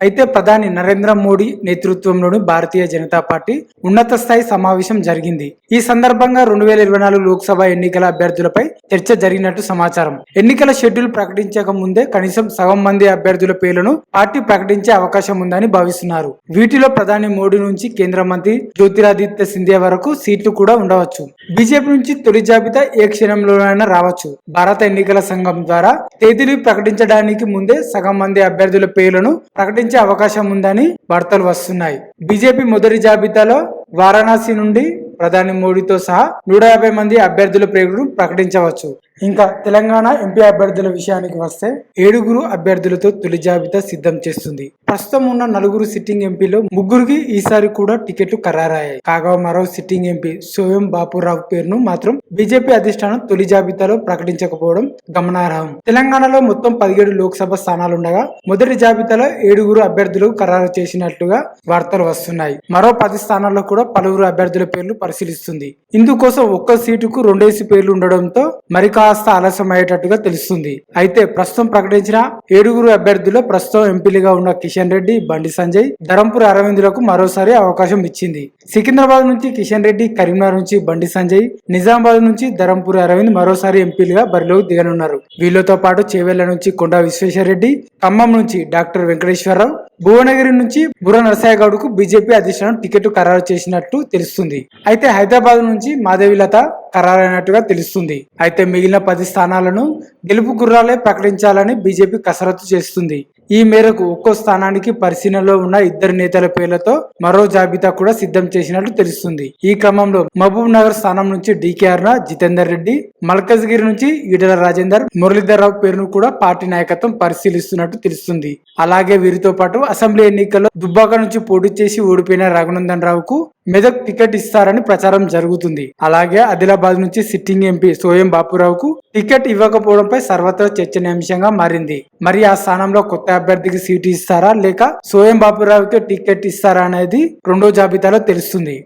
అయితే ప్రధాని నరేంద్ర మోడీ నేతృత్వంలోని భారతీయ జనతా పార్టీ ఉన్నత స్థాయి సమావేశం జరిగింది. ఈ సందర్భంగా రెండు వేల ఇరవై నాలుగు లోక్సభ ఎన్నికల అభ్యర్థులపై చర్చ జరిగినట్టు సమాచారం. ఎన్నికల షెడ్యూల్ ప్రకటించక ముందే కనీసం సగం మంది అభ్యర్థుల పేర్లను పార్టీ ప్రకటించే అవకాశం ఉందని భావిస్తున్నారు. వీటిలో ప్రధాని మోడీ నుంచి కేంద్ర మంత్రి జ్యోతిరాదిత్య సింధియా వరకు సీట్లు కూడా ఉండవచ్చు. బీజేపీ నుంచి తొలి జాబితా ఏ క్షణంలోనైనా రావచ్చు. భారత ఎన్నికల సంఘం ద్వారా తేదీలు ప్రకటించడానికి ముందే సగం మంది అభ్యర్థుల పేర్లను ప్రకటించ అవకాశం ఉందని వార్తలు వస్తున్నాయి. బీజేపీ మొదటి జాబితాలో వారణాసి నుండి ప్రధాని మోడీతో సహా నూట యాభై మంది అభ్యర్థుల పేర్లను ప్రకటించవచ్చు. ఇంకా తెలంగాణ ఎంపీ అభ్యర్థుల విషయానికి వస్తే ఏడుగురు అభ్యర్థులతో తొలి జాబితా సిద్ధం చేస్తుంది. ప్రస్తుతం ఉన్న నలుగురు సిట్టింగ్ ఎంపీలో ముగ్గురికి ఈసారి కూడా టికెట్లు ఖరారయ్యాయి. కాగా మరో సిట్టింగ్ ఎంపీ సోయం బాపురావు పేరును మాత్రం బీజేపీ అధిష్టానం తొలి జాబితాలో ప్రకటించకపోవడం గమనార్హం. తెలంగాణలో మొత్తం పదిహేడు లోక్సభ స్థానాలుండగా మొదటి జాబితాలో ఏడుగురు అభ్యర్థులు ఖరారు చేసినట్లుగా వార్తలు వస్తున్నాయి. మరో పది స్థానాల్లో కూడా పలువురు అభ్యర్థుల పేర్లు పరిశీలిస్తుంది. ఇందుకోసం ఒక్క సీటుకు రెండేసి పేర్లు ఉండడంతో మరికా కాస్త ఆలస్యం అయ్యేటట్టుగా తెలుస్తుంది. అయితే ప్రస్తుతం ప్రకటించిన ఏడుగురు అభ్యర్థుల్లో ప్రస్తుతం ఎంపీలుగా ఉన్న కిషన్ రెడ్డి బండి సంజయ్ ధరంపూర్ అరవిందులకు మరోసారి అవకాశం ఇచ్చింది. సికింద్రాబాద్ నుంచి కిషన్ రెడ్డి కరీంనగర్ నుంచి బండి సంజయ్ నిజామాబాద్ నుంచి ధరంపూర్ అరవింద్ మరోసారి ఎంపీలుగా బరిలోకి దిగనున్నారు. వీళ్ళతో పాటు చేవెళ్ళ నుంచి కొండా విశ్వేశ్వరరెడ్డి ఖమ్మం నుంచి డాక్టర్ వెంకటేశ్వరరావు భువనగిరి నుంచి బుర్ర నరసయ్యగౌడ్కు బీజేపీ అధిష్టానం టికెట్ ఖరారు చేసినట్టు తెలుస్తుంది. అయితే హైదరాబాద్ నుంచి మాధవిలత ఖరారైనట్టుగా తెలుస్తుంది. అయితే మిగిలిన పది స్థానాలను గెలుపు గుర్రాలే ప్రకటించాలని బీజేపీ కసరత్తు చేస్తుంది. ఈ మేరకు ఒక్కో స్థానానికి పరిశీలనలో ఉన్న ఇద్దరు నేతల పేర్లతో మరో జాబితా కూడా సిద్ధం చేసినట్లు తెలుస్తుంది. ఈ క్రమంలో మహబూబ్ నగర్ స్థానం నుంచి D K R Aruna Jitender Reddy Malkajgiri నుంచి ఈటల రాజేందర్ మురళీధర్ రావు పేరును కూడా పార్టీ నాయకత్వం పరిశీలిస్తున్నట్టు తెలుస్తుంది. అలాగే వీరితో పాటు అసెంబ్లీ ఎన్నికల్లో దుబ్బాక నుంచి పోటీ చేసి ఓడిపోయిన రఘునందన్ రావుకు మెదక్ టికెట్ ఇస్తారని ప్రచారం జరుగుతుంది. అలాగే ఆదిలాబాద్ నుంచి సిట్టింగ్ ఎంపీ సోయం బాపురావుకు టికెట్ ఇవ్వకపోవడంపై సర్వత్రా చర్చనీయాంశంగా మారింది. మరి ఆ స్థానంలో కొత్త అభ్యర్థికి సీటు ఇస్తారా లేక సోయం బాపురావుకి టికెట్ ఇస్తారా అనేది రెండో జాబితాలో తెలుస్తుంది.